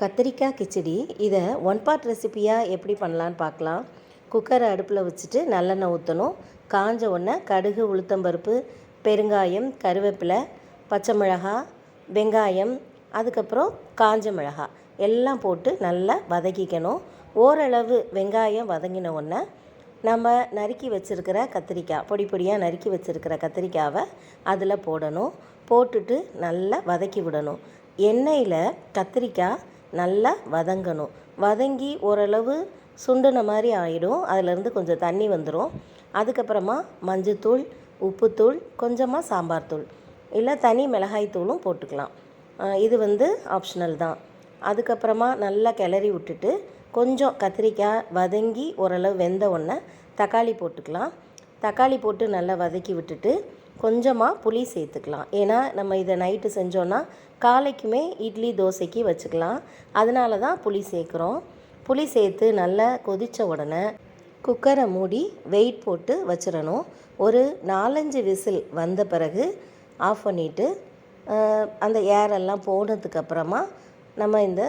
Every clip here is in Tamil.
கத்திரிக்காய் கிச்சடி. இதை ஒன் பார்ட் ரெசிப்பியாக எப்படி பண்ணலான்னு பார்க்கலாம். குக்கரை அடுப்பில் வச்சுட்டு நல்லெண்ணெய் ஊற்றணும் காஞ்ச உடனே கடுகு உளுத்தம்பருப்பு பெருங்காயம் கருவேப்பிலை பச்சை மிளகாய் வெங்காயம் அதுக்கப்புறம் காஞ்ச மிளகாய் எல்லாம் போட்டு நல்லா வதக்கிக்கணும். ஓரளவு வெங்காயம் வதங்கின உடனே நம்ம நறுக்கி வச்சுருக்கிற கத்திரிக்காய் பொடி பொடியாக நறுக்கி வச்சுருக்கிற கத்திரிக்காவை அதில் போடணும். போட்டுட்டு நல்லா வதக்கி விடணும். எண்ணெயில் கத்திரிக்காய் நல்லா வதங்கணும். வதங்கி ஓரளவு சுண்டின மாதிரி ஆகிடும் அதிலேருந்து கொஞ்சம் தண்ணி வந்துடும் அதுக்கப்புறமா மஞ்சத்தூள் உப்புத்தூள் கொஞ்சமாக சாம்பார் தூள். இல்லை தனி மிளகாய் தூளும் போட்டுக்கலாம். இது வந்து ஆப்ஷனல் தான். அதுக்கப்புறமா நல்லா கிளறி விட்டுட்டு கொஞ்சம் கத்திரிக்காய் வதங்கி ஓரளவு வெந்த உடனே தக்காளி போட்டுக்கலாம். தக்காளி போட்டு நல்லா வதக்கி விட்டுட்டு கொஞ்சமாக புளி சேர்த்துக்கலாம். ஏன்னா நம்ம இதை நைட்டு செஞ்சோன்னா காலைக்குமே இட்லி தோசைக்கு வச்சுக்கலாம். அதனால தான் புளி சேர்க்குறோம். புளி சேர்த்து நல்லா கொதித்த உடனே குக்கரை மூடி வெயிட் போட்டு வச்சிடணும். ஒரு நாலஞ்சு விசில் வந்த பிறகு ஆஃப் பண்ணிவிட்டு அந்த ஏரெல்லாம் போனதுக்கப்புறமா நம்ம இந்த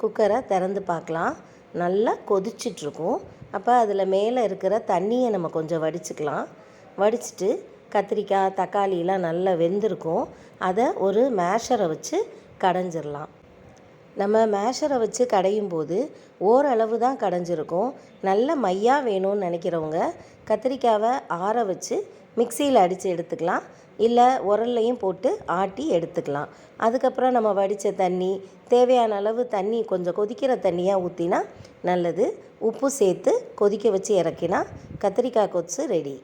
குக்கரை திறந்து பார்க்கலாம். நல்லா கொதிச்சிட்ருக்கும் அப்போ அதில் மேலே இருக்கிற தண்ணியை நம்ம கொஞ்சம் வடிச்சுக்கலாம். வடிச்சிட்டு கத்திரிக்காய் தக்காளிலாம் நல்லா வெந்திருக்கும். அதை ஒரு மேஷரை வச்சு கடைஞ்சிடலாம் நம்ம மேஷரை வச்சு கடையும் போது ஓரளவு தான் கடைஞ்சிருக்கும். நல்ல மையாக வேணும்னு நினைக்கிறவங்க கத்திரிக்காவை ஆற வச்சு மிக்சியில் அடித்து எடுத்துக்கலாம். இல்லை உரல்லையும் போட்டு ஆட்டி எடுத்துக்கலாம். அதுக்கப்புறம் நம்ம வடித்த தண்ணி தேவையான அளவு தண்ணி கொஞ்சம் கொதிக்கிற தண்ணியாக ஊற்றினா நல்லது. உப்பு சேர்த்து கொதிக்க வச்சு இறக்கினா கத்திரிக்காய் கொச்சு ரெடி